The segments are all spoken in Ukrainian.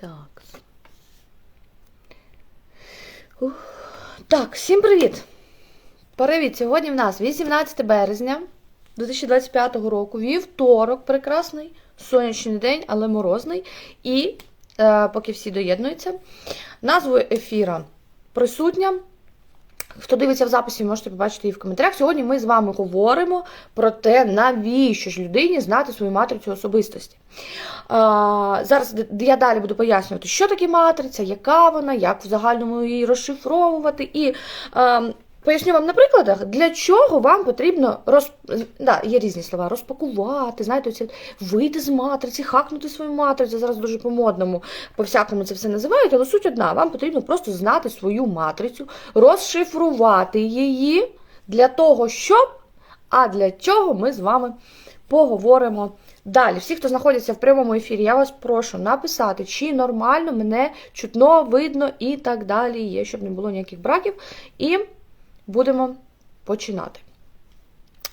Так. Ух. Так, всім привіт! Привіт! Сьогодні в нас 18 березня 2025 року, вівторок, прекрасний сонячний день, але морозний. І е, поки всі доєднуються, назву ефіра присутня. Хто дивиться в записі, можете побачити її в коментарях. Сьогодні ми з вами говоримо про те, навіщо ж людині знати свою матрицю особистості. А, зараз я далі буду пояснювати, що таке матриця, яка вона, як в загальному її розшифровувати. І а, поясню вам на прикладах, для чого вам потрібно роз... да, є різні слова, розпакувати, знаєте, оці, вийти з матриці, хакнути свою матрицю. Зараз дуже по-модному, по-всякому це все називають, але суть одна: вам потрібно просто знати свою матрицю, розшифрувати її для того, щоб. А для чого ми з вами поговоримо далі. Всі, хто знаходиться в прямому ефірі, я вас прошу написати, чи нормально мене чутно, видно і так далі є, щоб не було ніяких браків. І будемо починати.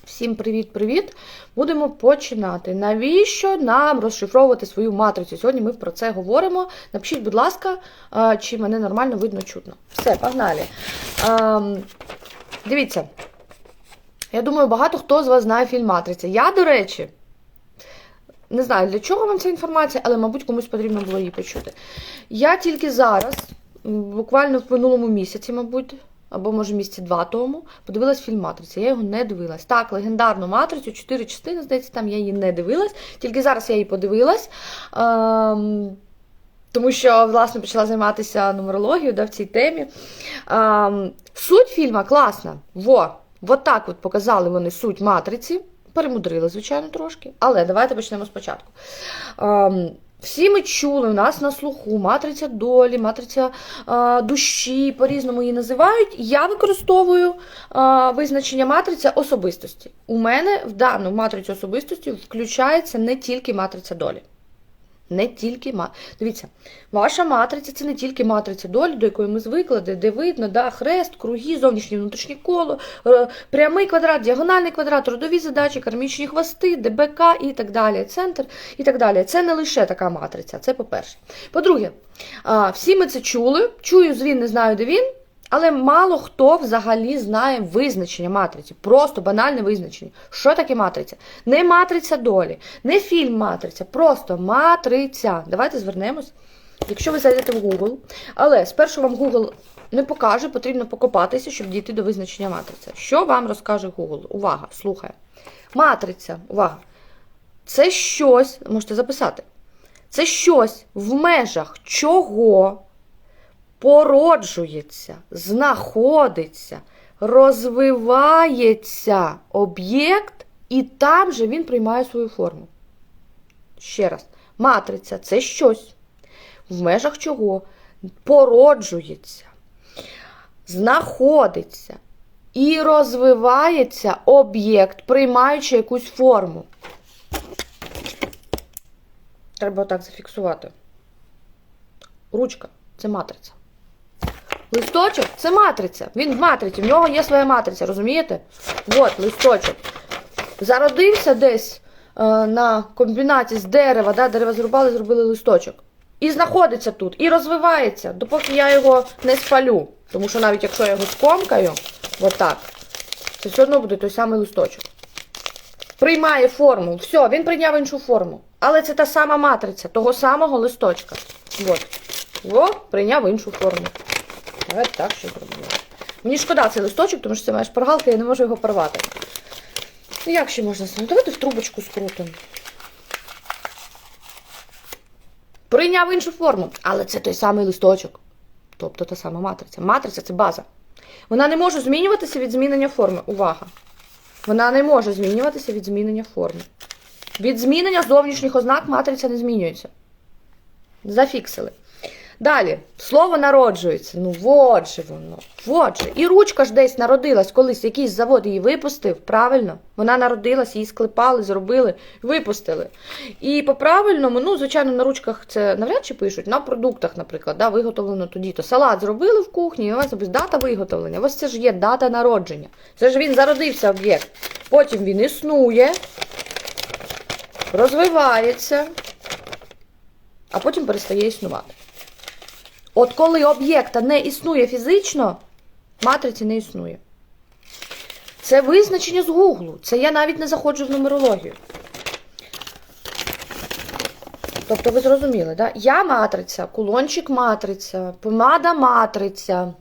Всім привіт-привіт! Будемо починати. Навіщо нам розшифровувати свою матрицю? Сьогодні ми про це говоримо. Напишіть, будь ласка, чи мене нормально видно чутно. Все, погнали. Дивіться. Я думаю, багато хто з вас знає фільм Матриця. Я, до речі, не знаю, для чого вам ця інформація, але, мабуть, комусь потрібно було її почути. Я тільки зараз, буквально в минулому місяці, мабуть, або може місяці два тому, подивилась фільм Матриця. Я його не дивилась. Так, легендарну матрицю, чотири частини, здається, там я її не дивилась. Тільки зараз я її подивилась. Ем, тому що, власне, почала займатися нумерологією да, в цій темі. Ем, суть фільму класна. Во, от так от показали вони суть матриці. Перемудрили, звичайно, трошки. Але давайте почнемо спочатку. Ем, всі ми чули у нас на слуху матриця долі, матриця е, душі, по-різному її називають. Я використовую е, визначення матриця особистості. У мене в дану матрицю особистості включається не тільки матриця долі. Не тільки ма... Дивіться, ваша матриця це не тільки матриця долі, до якої ми звикли, де, де видно, да, хрест, круги, зовнішнє внутрішнє коло, е, прямий квадрат, діагональний квадрат, родові задачі, кармічні хвости, ДБК і так далі, центр і так далі. Це не лише така матриця, це по-перше. По-друге, всі ми це чули, чую звін, не знаю, де він. Але мало хто взагалі знає визначення матриці, просто банальне визначення. Що таке матриця? Не матриця долі, не фільм матриця, просто матриця. Давайте звернемось. Якщо ви зайдете в Google, але спершу вам Google не покаже, потрібно покопатися, щоб дійти до визначення матриця. Що вам розкаже Google? Увага, слухай. Матриця, увага. Це щось, можете записати. Це щось в межах чого породжується, знаходиться, розвивається об'єкт, і там же він приймає свою форму. Ще раз, матриця це щось, в межах чого породжується, знаходиться і розвивається об'єкт, приймаючи якусь форму. Треба отак зафіксувати. Ручка це матриця. Листочок це матриця. Він в матриці, в нього є своя матриця, розумієте? От листочок. Зародився десь е, на комбінаті з дерева, да, дерева зрубали, зробили листочок. І знаходиться тут, і розвивається, допоки я його не спалю. Тому що навіть якщо я його скомкаю, отак, це все одно буде той самий листочок. Приймає форму. Все, він прийняв іншу форму. Але це та сама матриця, того самого листочка. От. О, прийняв іншу форму. Давайте так ще зробимо. Мені шкода цей листочок, тому що це моя шпаргалка, я не можу його порвати. Ну як ще можна зробити? Давайте в трубочку скрутимо. Прийняв іншу форму, але це той самий листочок. Тобто та сама матриця. Матриця це база. Вона не може змінюватися від змінення форми. Увага! Вона не може змінюватися від змінення форми. Від змінення зовнішніх ознак матриця не змінюється. Зафіксили. Далі, слово народжується. Ну, от же воно. От же. І ручка ж десь народилась, колись якийсь завод її випустив, правильно? Вона народилась, її склепали, зробили, випустили. І по-правильному, ну, звичайно, на ручках це навряд чи пишуть, на продуктах, наприклад, да, виготовлено тоді. То салат зробили в кухні, і у ось дата виготовлення. Ось це ж є дата народження. Це ж він зародився об'єкт. Потім він існує, розвивається. а потім перестає існувати. От коли об'єкта не існує фізично, матриці не існує. Це визначення з Гуглу. Це я навіть не заходжу в нумерологію. Тобто ви зрозуміли, да? Я матриця, кулончик матриця, помада матриця.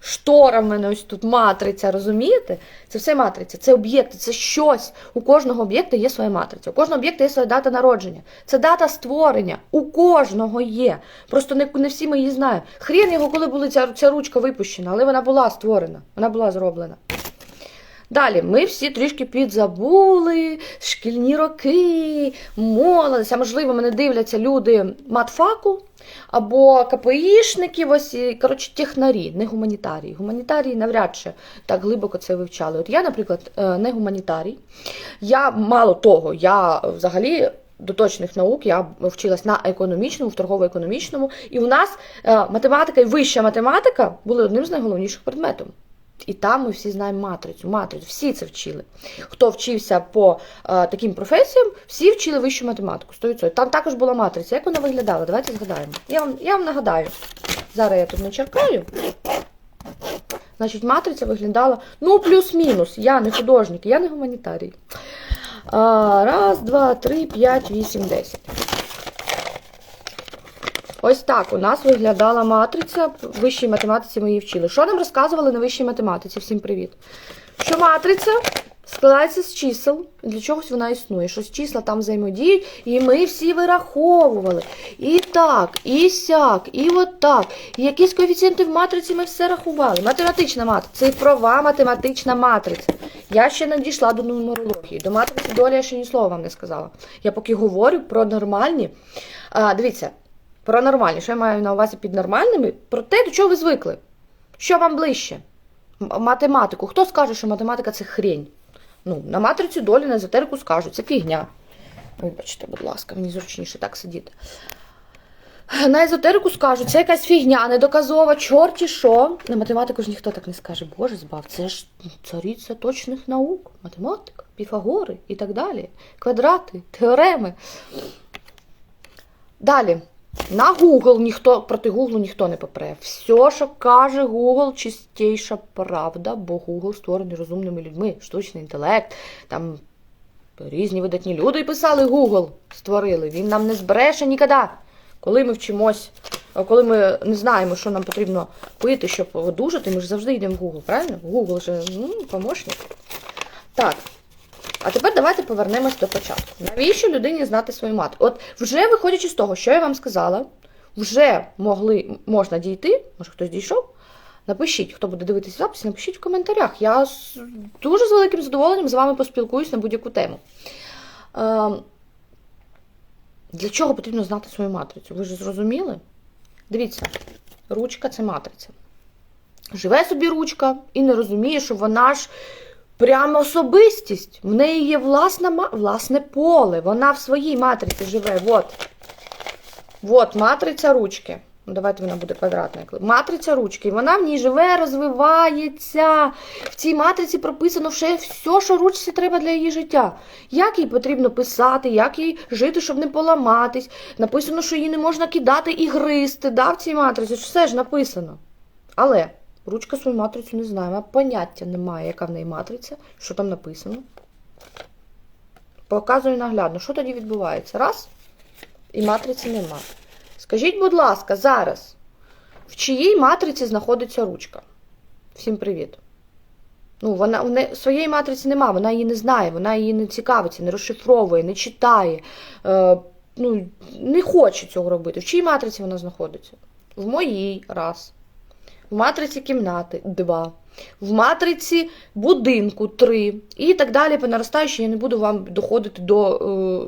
Штора в мене ось тут матриця, розумієте? Це все матриця, це об'єкти, це щось. У кожного об'єкта є своя матриця. У кожного об'єкта є своя дата народження. Це дата створення. У кожного є. Просто не, не всі ми її знаємо. Хрін його, коли була ця, ця ручка випущена, але вона була створена, вона була зроблена. Далі, ми всі трішки підзабули, шкільні роки, молодість, а можливо, мене дивляться люди матфаку або КПІшників, ось, коротше, технарі, не гуманітарії. Гуманітарії навряд чи так глибоко це вивчали. От я, наприклад, е, не гуманітарій. Я мало того, я взагалі. До точних наук я вчилась на економічному, в торгово-економічному, і у нас е, математика і вища математика були одним з найголовніших предметів. І там ми всі знаємо матрицю. Матрицю, всі це вчили. Хто вчився по е, таким професіям, всі вчили вищу математику. 100%. Там також була матриця. Як вона виглядала? Давайте згадаємо. Я вам, я вам нагадаю. Зараз я тут начеркаю. Значить, матриця виглядала, ну, плюс-мінус. Я не художник, я не гуманітарій. А, раз, два, три, п'ять, вісім, десять. Ось так у нас виглядала матриця. В вищій математиці ми її вчили. Що нам розказували на вищій математиці? Всім привіт. Що матриця складається з чисел, для чогось вона існує. Щось числа там взаємодіють, і ми всі вираховували. І так, і сяк, і от так. І якісь коефіцієнти в матриці ми все рахували. Математична матриця, цифрова математична матриця. Я ще не дійшла до нумерології. До матриці долі я ще ні слова вам не сказала. Я поки говорю про нормальні. А, дивіться. Про нормальні, що я маю на увазі під нормальними, про те, до чого ви звикли. Що вам ближче? Математику. Хто скаже, що математика це хрень? Ну, на матриці долі, на езотерику скажуть, це фігня. Вибачте, будь ласка, мені зручніше так сидіти. На езотерику скажуть, це якась фігня, недоказова, чорті що. На математику ж ніхто так не скаже. Боже збав, це ж цариця точних наук, математика, піфагори і так далі. Квадрати, теореми. Далі. На Google ніхто проти Google ніхто не попре. Все, що каже Google, чистіша правда, бо Google створений розумними людьми, штучний інтелект, там різні видатні люди писали Google, створили. Він нам не збереше ніколи. Коли ми вчимось, а коли ми не знаємо, що нам потрібно пити, щоб одужати, ми ж завжди йдемо в Google, правильно? Google же ну, помощник. Так. А тепер давайте повернемось до початку. Навіщо людині знати свою мати? От вже виходячи з того, що я вам сказала, вже могли, можна дійти, може хтось дійшов. Напишіть, хто буде дивитися запис, напишіть в коментарях. Я з, дуже з великим задоволенням з вами поспілкуюсь на будь-яку тему. Е, для чого потрібно знати свою матрицю? Ви ж зрозуміли? Дивіться, ручка це матриця. Живе собі ручка і не розуміє, що вона ж прямо особистість. В неї є власна, власне поле. Вона в своїй матриці живе. От. От матриця ручки. Ну, Давайте вона буде квадратна. Матриця ручки. Вона в ній живе, розвивається. В цій матриці прописано все, все, що ручці треба для її життя. Як їй потрібно писати, як їй жити, щоб не поламатись. Написано, що її не можна кидати і гризти. Да, в цій матриці все ж написано. Але ручка свою матрицю не знає. Вона поняття не має, яка в неї матриця, що там написано. Показую наглядно, що тоді відбувається. Раз, і матриці нема. Скажіть, будь ласка, зараз, в чиїй матриці знаходиться ручка? Всім привіт. Ну, вона в не, своєї матриці нема, вона її не знає, вона її не цікавиться, не розшифровує, не читає, е, ну, не хоче цього робити. В чиїй матриці вона знаходиться? В моїй раз. В матриці кімнати два. В матриці будинку три. І так далі по наростаючій я не буду вам доходити до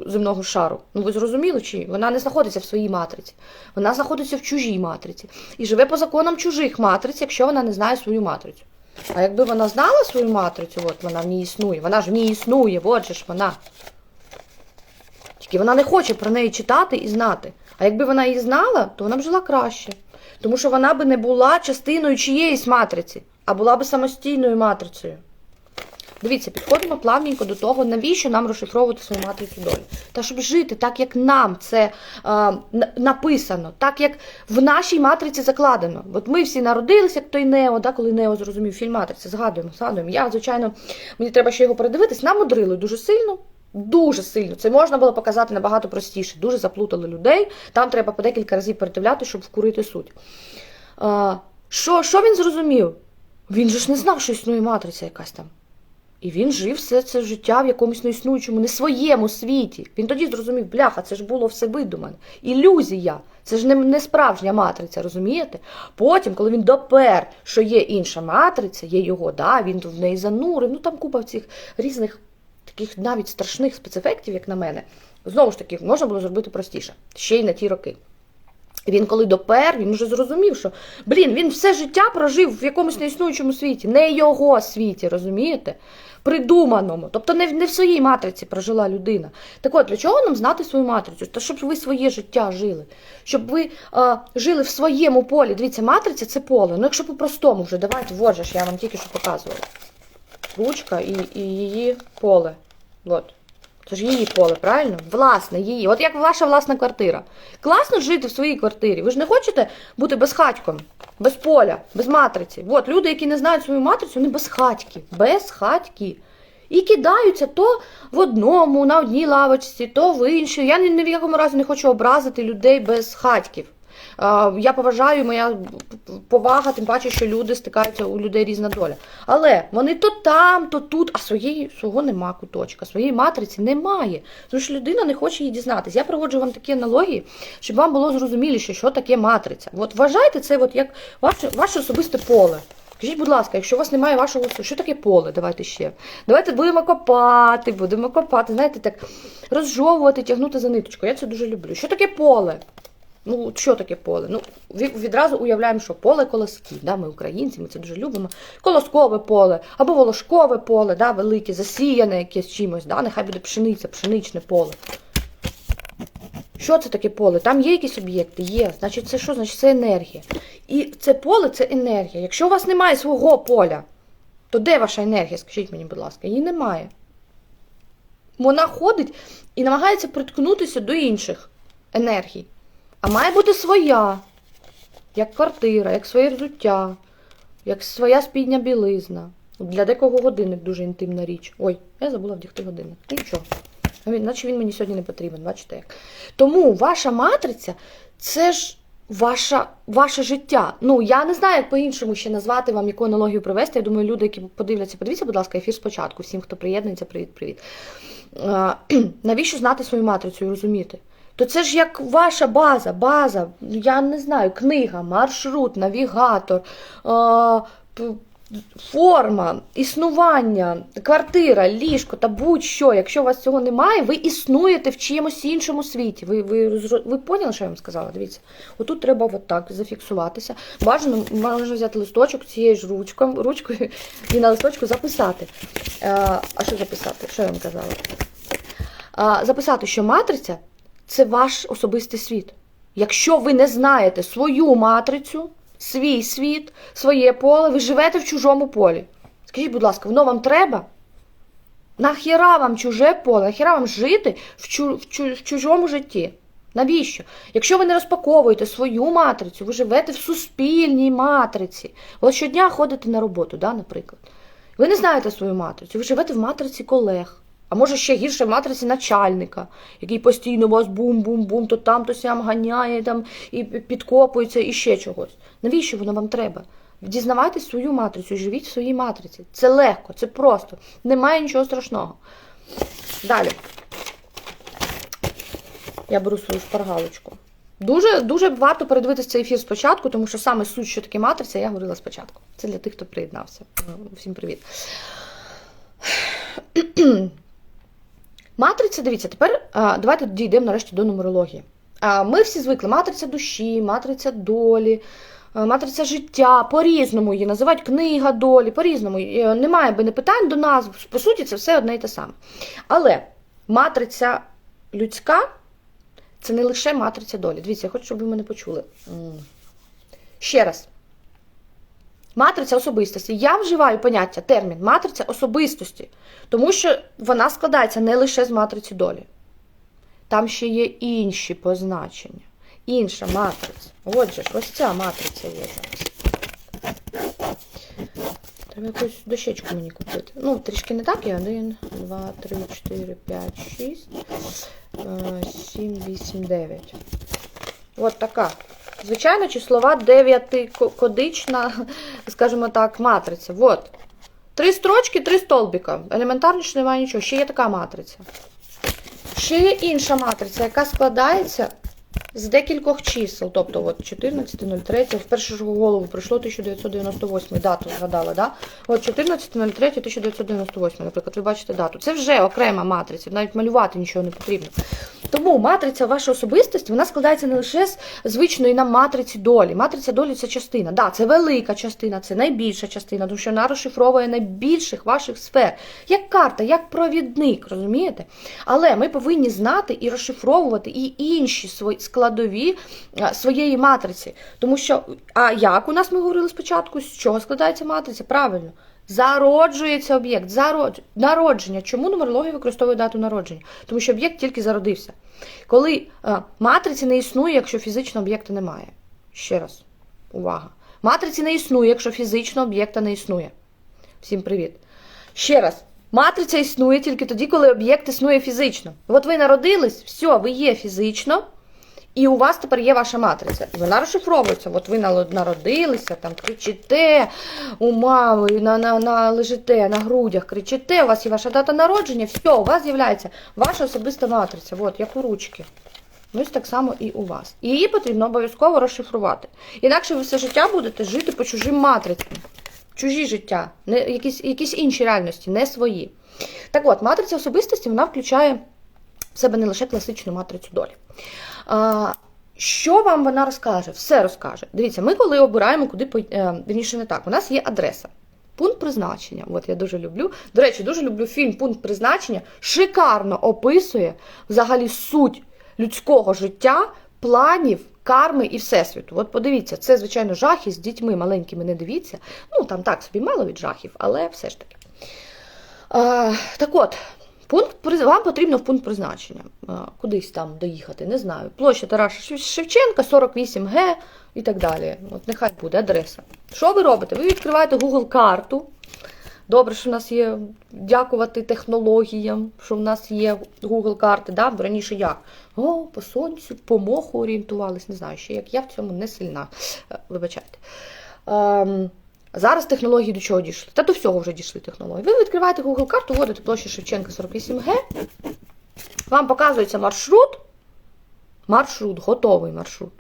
е, земного шару. Ну ви зрозуміли чи? Вона не знаходиться в своїй матриці. Вона знаходиться в чужій матриці. І живе по законам чужих матриць, якщо вона не знає свою матрицю. А якби вона знала свою матрицю, от вона в ній існує, вона ж в ній існує, от же ж вона. Тільки вона не хоче про неї читати і знати. А якби вона її знала, то вона б жила краще. Тому що вона би не була частиною чиєїсь матриці, а була би самостійною матрицею. Дивіться, підходимо плавненько до того, навіщо нам розшифровувати свою матрицю долі. Та щоб жити так, як нам це е, написано, так як в нашій матриці закладено. От ми всі народилися, як той Нео, да, коли Нео зрозумів фільм Матриця, згадуємо, згадуємо. Я, звичайно, мені треба ще його передивитись, нам мудрили дуже сильно. Дуже сильно. Це можна було показати набагато простіше. Дуже заплутали людей. Там треба по декілька разів передивляти, щоб вкурити суть. А, що, що він зрозумів? Він же ж не знав, що існує матриця якась там. І він жив все це життя в якомусь неіснуючому, не своєму світі. Він тоді зрозумів, бляха, це ж було все видумане. Ілюзія. Це ж не, не справжня матриця, розумієте? Потім, коли він допер, що є інша матриця, є його, да, він в неї занурив, ну там купа цих різних таких навіть страшних спецефектів, як на мене. Знову ж таки, можна було зробити простіше, ще й на ті роки. Він коли допер, він вже зрозумів, що блін, він все життя прожив в якомусь неіснуючому світі, не його світі, розумієте? Придуманому. Тобто не в, не в своїй матриці прожила людина. Так от, для чого нам знати свою матрицю? Та щоб ви своє життя жили, щоб ви е, жили в своєму полі. Дивіться, матриця це поле. Ну, якщо по-простому вже, давайте, вот же ж, я вам тільки що показувала. Ручка і, і її поле. От. Це ж її поле, правильно? Власне, її. От як ваша власна квартира. Класно жити в своїй квартирі. Ви ж не хочете бути безхатьком, без поля, без матриці. От люди, які не знають свою матрицю, вони безхатьки. Безхатьки. І кидаються то в одному, на одній лавочці, то в іншій. Я ні в якому разі не хочу образити людей без хатьків. Е, Я поважаю, моя повага, тим паче, що люди стикаються у людей різна доля. Але вони то там, то тут, а своєї свого нема куточка, своєї матриці немає. Тому що людина не хоче її дізнатися. Я проводжу вам такі аналогії, щоб вам було зрозуміліше, що таке матриця. От вважайте це от як ваше, ваше особисте поле. Скажіть, будь ласка, якщо у вас немає вашого що таке поле? Давайте ще. Давайте будемо копати, будемо копати, знаєте, так розжовувати, тягнути за ниточку. Я це дуже люблю. Що таке поле? Ну, що таке поле? Ну, відразу уявляємо, що поле колоски. Да? Ми українці, ми це дуже любимо. Колоскове поле або волошкове поле, да? велике, засіяне якесь чимось, да? нехай буде пшениця, пшеничне поле. Що це таке поле? Там є якісь об'єкти? Є. Значить, це що? Значить, це енергія. І це поле це енергія. Якщо у вас немає свого поля, то де ваша енергія? Скажіть мені, будь ласка, її немає. Вона ходить і намагається приткнутися до інших енергій. А має бути своя, як квартира, як своє взуття, як своя спідня білизна. Для декого годинник дуже інтимна річ. Ой, я забула вдягти годинник. Нічого. А він- Наче він мені сьогодні не потрібен, бачите як. Тому ваша матриця це ж ваша, ваше життя. Ну, я не знаю, як по-іншому ще назвати вам, яку аналогію привести. Я думаю, люди, які подивляться, подивіться, будь ласка, ефір спочатку. Всім, хто приєднується, привіт-привіт. Навіщо знати свою матрицю і розуміти? То це ж як ваша база, база, я не знаю, книга, маршрут, навігатор, е, форма, існування, квартира, ліжко та будь-що. Якщо у вас цього немає, ви існуєте в чиємусь іншому світі. Ви, ви, ви поняли, що я вам сказала? Дивіться. Отут треба отак зафіксуватися. Бажано можна взяти листочок цією ж ручкою, ручкою і на листочку записати. Е, а що записати? Що я вам казала? А, записати, що матриця це ваш особистий світ. Якщо ви не знаєте свою матрицю, свій світ, своє поле, ви живете в чужому полі. Скажіть, будь ласка, воно вам треба? Нахіра вам чуже поле, нахіра вам жити в, чу, в, чу, в чужому житті? Навіщо? Якщо ви не розпаковуєте свою матрицю, ви живете в суспільній матриці. Ви щодня ходите на роботу, да, наприклад. Ви не знаєте свою матрицю, ви живете в матриці колег. А може ще гірше в матриці начальника, який постійно вас бум-бум-бум, то там, то сям ганяє там, і підкопується, і ще чогось. Навіщо воно вам треба? Дізнавайтесь свою матрицю, живіть в своїй матриці. Це легко, це просто. Немає нічого страшного. Далі. Я беру свою шпаргалочку. Дуже, дуже варто передивитися цей ефір спочатку, тому що саме суть, що таке матриця, я говорила спочатку. Це для тих, хто приєднався. Всім привіт. Матриця, дивіться, тепер давайте дійдемо нарешті до нумерології. Ми всі звикли матриця душі, матриця долі, матриця життя, по-різному її називають книга долі, по-різному. Е, Немає би не питань до назв. По суті, це все одне і те саме. Але матриця людська це не лише матриця долі. Дивіться, я хочу, щоб ви мене почули. Ще раз. Матриця особистості. Я вживаю поняття, термін матриця особистості, тому що вона складається не лише з матриці долі. Там ще є інші позначення. Інша матриця. Отже ось ця матриця є зараз. Треба якусь дощечку мені купити. Ну, трішки не так, я 1, 2, 3, 4, 5, 6, 7, 8, 9. От така. Звичайно, числова дев'ятикодична, скажімо так, матриця. От. Три строчки, три столбика. Елементарніше немає нічого. Ще є така матриця. Ще є інша матриця, яка складається з декількох чисел. Тобто, от 14.03, вперше ж в голову прийшло 1998, дату згадала, да? От 14.03.1998, наприклад, ви бачите дату. Це вже окрема матриця, навіть малювати нічого не потрібно. Тому матриця вашої особистості вона складається не лише з звичної нам матриці долі. Матриця долі це частина. Да, це велика частина, це найбільша частина, тому що вона розшифровує найбільших ваших сфер. Як карта, як провідник, розумієте? Але ми повинні знати і розшифровувати і інші свої складові своєї матриці. Тому що, а як у нас ми говорили спочатку, з чого складається матриця? Правильно. Зароджується об'єкт, зародж... народження. Чому нумерологія використовує дату народження? Тому що об'єкт тільки зародився. Коли е, матриці не існує, якщо фізично об'єкта немає. Ще раз, увага. Матриці не існує, якщо фізично об'єкта не існує. Всім привіт. Ще раз. Матриця існує тільки тоді, коли об'єкт існує фізично. От ви народились, все, ви є фізично, і у вас тепер є ваша матриця. І вона розшифровується. От ви народилися, там кричите у мами, на, на, на, лежите на грудях, кричите, у вас є ваша дата народження, все, у вас з'являється ваша особиста матриця, от, як у ручки. Ну, ось так само і у вас. І її потрібно обов'язково розшифрувати. Інакше ви все життя будете жити по чужим матрицям. Чужі життя, не, якісь, якісь інші реальності, не свої. Так от, матриця особистості вона включає в себе не лише класичну матрицю долі. Що вам вона розкаже? Все розкаже. Дивіться, ми коли обираємо, куди е, вірніше не так, у нас є адреса. Пункт призначення. От я дуже люблю. До речі, дуже люблю фільм Пункт призначення. Шикарно описує взагалі суть людського життя, планів, карми і всесвіту. От подивіться, це, звичайно, жахи з дітьми маленькими не дивіться. Ну, там так собі мало від жахів, але все ж таки. А, так от, пункт, вам потрібно в пункт призначення. Кудись там доїхати, не знаю. Площа Тараса Шевченка, 48Г і так далі. От нехай буде адреса. Що ви робите? Ви відкриваєте Google карту. Добре, що в нас є дякувати технологіям, що в нас є Google карти, да? раніше як? О, по сонцю, по моху орієнтувались, не знаю ще як. Я в цьому не сильна. Е, Вибачайте. Зараз технології до чого дійшли? Та до всього вже дійшли технології. Ви відкриваєте Google карту, вводите площу Шевченка 48Г, вам показується маршрут. Маршрут, готовий маршрут.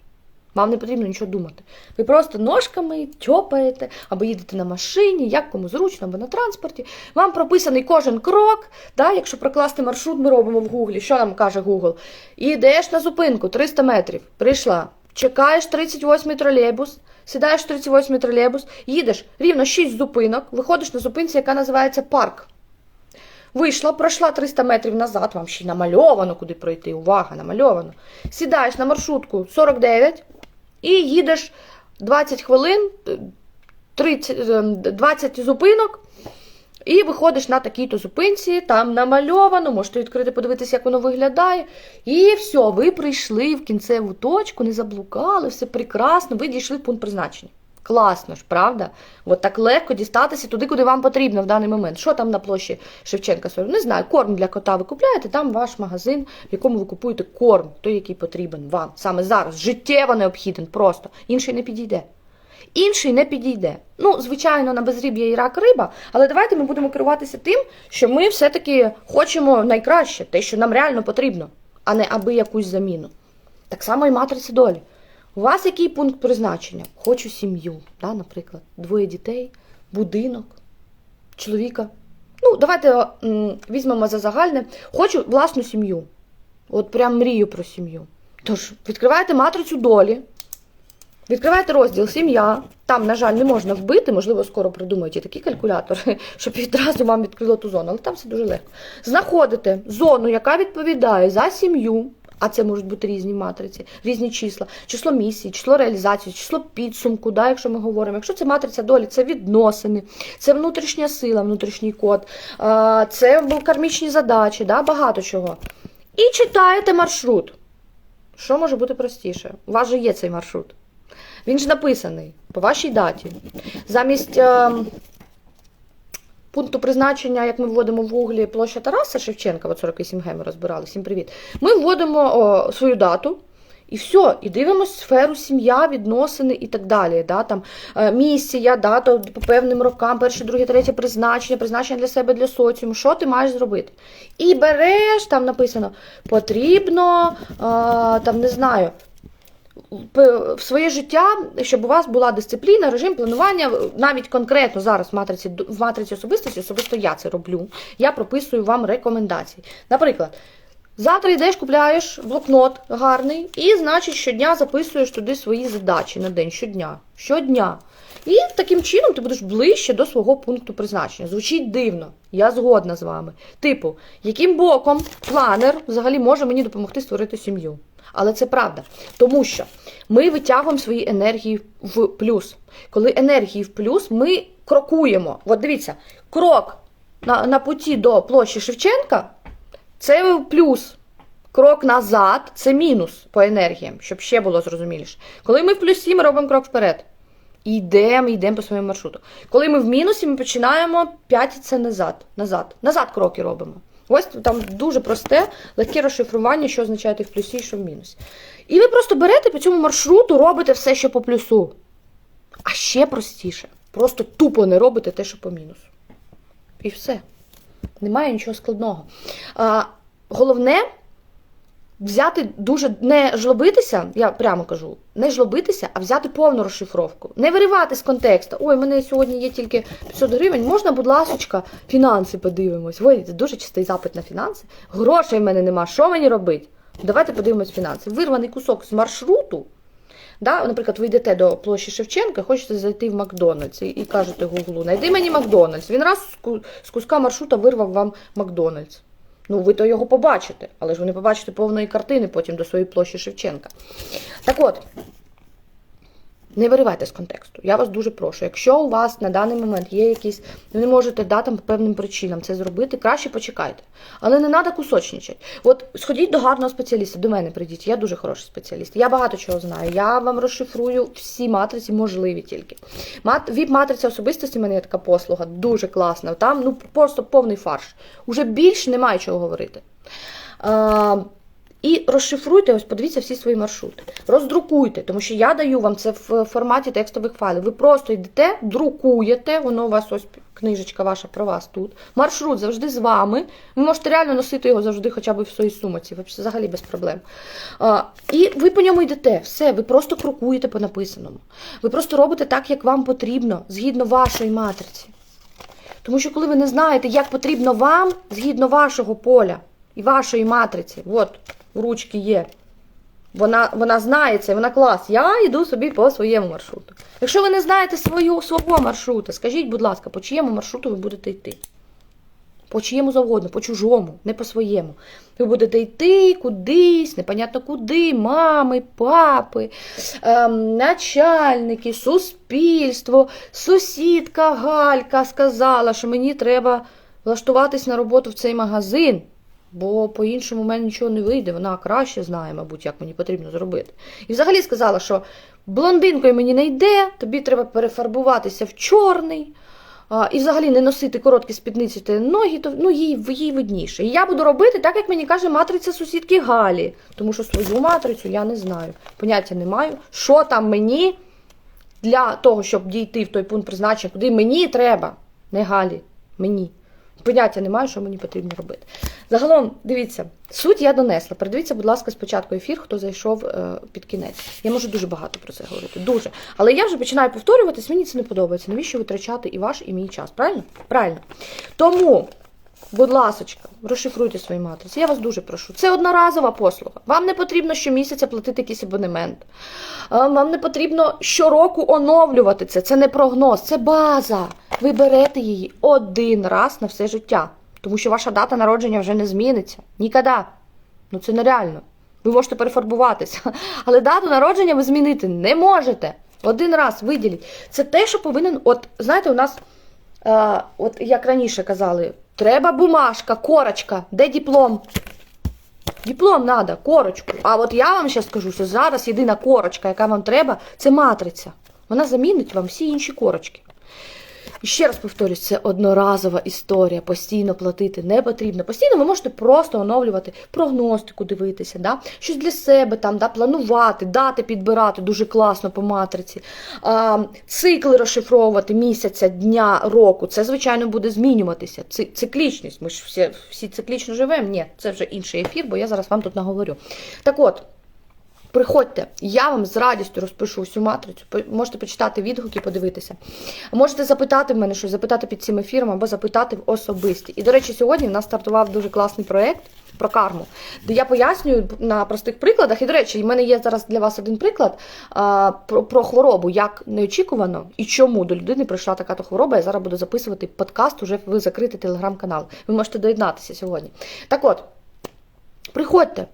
Вам не потрібно нічого думати. Ви просто ножками тьопаєте, або їдете на машині, як кому зручно, або на транспорті. Вам прописаний кожен крок. Да? Якщо прокласти маршрут, ми робимо в Гуглі. Що нам каже Google? Ідеш на зупинку 300 метрів. Прийшла. Чекаєш 38-й тролейбус, сідаєш в 38-й тролейбус, їдеш рівно 6 зупинок, виходиш на зупинці, яка називається парк. Вийшла, пройшла 300 метрів назад, вам ще й намальовано, куди пройти. Увага, намальовано. Сідаєш на маршрутку 49 і їдеш 20 хвилин, 30, е, 20 зупинок, і виходиш на такій-то зупинці, там намальовано, можете відкрити, подивитися, як воно виглядає. І все, ви прийшли в кінцеву точку, не заблукали, все прекрасно, ви дійшли в пункт призначення. Класно ж, правда? От так легко дістатися туди, куди вам потрібно в даний момент. Що там на площі Шевченка 40? Не знаю, корм для кота ви купляєте, там ваш магазин, в якому ви купуєте корм, той, який потрібен вам. Саме зараз. Життєво необхіден просто. Інший не підійде. Інший не підійде. Ну, звичайно, на безріб'я і рак риба, але давайте ми будемо керуватися тим, що ми все-таки хочемо найкраще, те, що нам реально потрібно, а не аби якусь заміну. Так само і матриця долі. У вас який пункт призначення? Хочу сім'ю, да, наприклад, двоє дітей, будинок, чоловіка. Ну, давайте візьмемо за загальне. Хочу власну сім'ю. От прям мрію про сім'ю. Тож, відкриваєте матрицю долі, відкриваєте розділ Сім'я. Там, на жаль, не можна вбити, можливо, скоро придумають і такі калькулятори, щоб відразу вам відкрило ту зону, але там все дуже легко. Знаходите зону, яка відповідає за сім'ю, а це можуть бути різні матриці, різні числа, число місії, число реалізації, число підсумку, да, якщо ми говоримо. Якщо це матриця долі, це відносини, це внутрішня сила, внутрішній код, це кармічні задачі, да, багато чого. І читаєте маршрут. Що може бути простіше? У вас же є цей маршрут. Він ж написаний по вашій даті. Замість е, пункту призначення, як ми вводимо в гуглі площа Тараса Шевченка, от 48 г ми розбирали, всім привіт. Ми вводимо о, свою дату. І все, і дивимося сферу сім'я, відносини і так далі. Да? Там, е, місія, дата по певним рокам, перше, друге, третє призначення, призначення для себе, для соціуму. Що ти маєш зробити? І береш, там написано, потрібно, е, там не знаю, в своє життя, щоб у вас була дисципліна, режим планування, навіть конкретно зараз в матриці, в матриці особистості, особисто я це роблю. Я прописую вам рекомендації. Наприклад, завтра йдеш, купляєш блокнот гарний, і, значить, щодня записуєш туди свої задачі на день, щодня. Щодня. І таким чином ти будеш ближче до свого пункту призначення. Звучить дивно, я згодна з вами. Типу, яким боком планер взагалі може мені допомогти створити сім'ю? Але це правда. Тому що ми витягуємо свої енергії в плюс. Коли енергії в плюс, ми крокуємо. От дивіться, крок на, на путі до площі Шевченка це плюс. Крок назад це мінус по енергіям, щоб ще було зрозуміліше. Коли ми в плюсі, ми робимо крок вперед. І йдемо, йдемо по своєму маршруту. Коли ми в мінусі, ми починаємо п'ятитися назад. Назад. Назад кроки робимо. Ось там дуже просте, легке розшифрування, що означає ти в плюсі що в мінусі. І ви просто берете по цьому маршруту, робите все, що по плюсу. А ще простіше. Просто тупо не робите те, що по мінусу. І все. Немає нічого складного. А, головне взяти дуже не жлобитися, я прямо кажу, не жлобитися, а взяти повну розшифровку. Не виривати з контексту. Ой, в мене сьогодні є тільки 500 гривень. Можна, будь ласочка, фінанси подивимось. Ой, це дуже чистий запит на фінанси. Грошей в мене нема. Що мені робити? Давайте подивимось фінанси. Вирваний кусок з маршруту. Да? Наприклад, ви йдете до площі Шевченка, хочете зайти в Макдональдс і, кажете Гуглу, найди мені Макдональдс. Він раз з куска маршрута вирвав вам Макдональдс. Ну, ви то його побачите, але ж ви не побачите повної картини потім до своєї площі Шевченка. Так от, не виривайте з контексту. Я вас дуже прошу. Якщо у вас на даний момент є якісь, ви не можете да, там, по певним причинам це зробити, краще почекайте. Але не треба кусочничати. От сходіть до гарного спеціаліста, до мене прийдіть. Я дуже хороший спеціаліст. Я багато чого знаю. Я вам розшифрую всі матриці, можливі тільки. Мат, віп-матриця особистості, в мене є така послуга, дуже класна. Там ну просто повний фарш. Уже більше немає чого говорити. І розшифруйте, ось подивіться всі свої маршрути. Роздрукуйте, тому що я даю вам це в форматі текстових файлів. Ви просто йдете, друкуєте, воно у вас ось книжечка ваша про вас тут. Маршрут завжди з вами. Ви можете реально носити його завжди, хоча б в своїй сумоці, взагалі без проблем. А, і ви по ньому йдете. Все, ви просто крокуєте по написаному. Ви просто робите так, як вам потрібно, згідно вашої матриці. Тому що коли ви не знаєте, як потрібно вам, згідно вашого поля і вашої матриці, от у ручки є. Вона, вона знає це, вона клас. Я йду собі по своєму маршруту. Якщо ви не знаєте свою, свого маршруту, скажіть, будь ласка, по чиєму маршруту ви будете йти? По чиєму завгодно, по чужому, не по своєму. Ви будете йти кудись, непонятно куди, мами, папи, ем, начальники, суспільство, сусідка Галька сказала, що мені треба влаштуватись на роботу в цей магазин. Бо по-іншому в мене нічого не вийде, вона краще знає, мабуть, як мені потрібно зробити. І взагалі сказала, що блондинкою мені не йде, тобі треба перефарбуватися в чорний, а, і взагалі не носити короткі спідниці та ноги, то ну, їй, їй видніше. І я буду робити так, як мені каже матриця сусідки Галі. Тому що свою матрицю я не знаю. Поняття не маю, що там мені для того, щоб дійти в той пункт призначення, куди мені треба, не Галі, мені. Поняття не маю, що мені потрібно робити. Загалом, дивіться, суть я донесла. Передивіться, будь ласка, спочатку ефір, хто зайшов е, під кінець. Я можу дуже багато про це говорити. Дуже. Але я вже починаю повторюватись, мені це не подобається. Навіщо витрачати і ваш, і мій час? Правильно? Правильно. Тому, будь ласочка, розшифруйте свої матриці. Я вас дуже прошу. Це одноразова послуга. Вам не потрібно щомісяця платити якийсь абонемент. Вам не потрібно щороку оновлювати це. Це не прогноз, це база. Ви берете її один раз на все життя. Тому що ваша дата народження вже не зміниться. Ніколи. Ну це нереально. Ви можете перефарбуватися, але дату народження ви змінити не можете. Один раз виділіть. Це те, що повинен. От знаєте, у нас, е, от як раніше казали, треба бумажка, корочка, де диплом? Диплом треба, корочку. А от я вам ще скажу, що зараз єдина корочка, яка вам треба, це матриця. Вона замінить вам всі інші корочки. Ще раз повторюсь, це одноразова історія. Постійно платити не потрібно. Постійно ви можете просто оновлювати прогностику, дивитися, да? щось для себе там, да? планувати, дати підбирати дуже класно по матриці, а, цикли розшифровувати місяця, дня, року. Це, звичайно, буде змінюватися. Циклічність. Ми ж всі, всі циклічно живемо. Ні, це вже інший ефір, бо я зараз вам тут наговорю. Так от. Приходьте, я вам з радістю розпишу всю матрицю. Можете почитати відгуки, подивитися. Можете запитати в мене щось, запитати під цим ефіром або запитати в особисті. І, до речі, сьогодні в нас стартував дуже класний проєкт про карму, де я пояснюю на простих прикладах. І, до речі, в мене є зараз для вас один приклад а, про, про хворобу, як неочікувано і чому до людини прийшла така то хвороба. Я зараз буду записувати подкаст, уже ви закритий телеграм-канал. Ви можете доєднатися сьогодні. Так от, приходьте.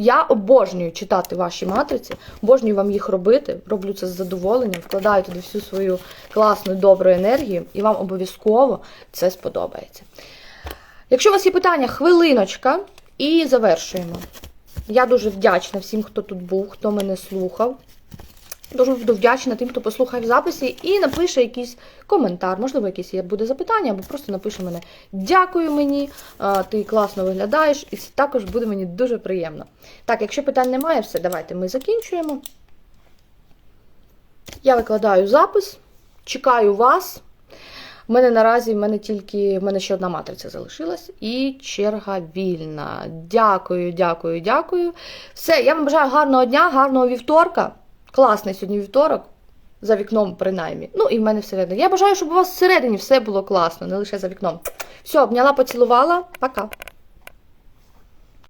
Я обожнюю читати ваші матриці, обожнюю вам їх робити, роблю це з задоволенням, вкладаю туди всю свою класну, добру енергію, і вам обов'язково це сподобається. Якщо у вас є питання, хвилиночка, і завершуємо. Я дуже вдячна всім, хто тут був, хто мене слухав. Дуже буду вдячна тим, хто послухає в записі і напише якийсь коментар. Можливо, якісь буде запитання, або просто напише мене Дякую мені, ти класно виглядаєш, і це також буде мені дуже приємно. Так, якщо питань немає, все, давайте ми закінчуємо. Я викладаю запис, чекаю вас. У мене наразі в мене тільки в мене ще одна матриця залишилась, і черга вільна. Дякую, дякую, дякую. Все, я вам бажаю гарного дня, гарного вівторка. Класний сьогодні вівторок. За вікном, принаймні. Ну і в мене всередині. Я бажаю, щоб у вас всередині все було класно, не лише за вікном. Все, обняла, поцілувала. Пока.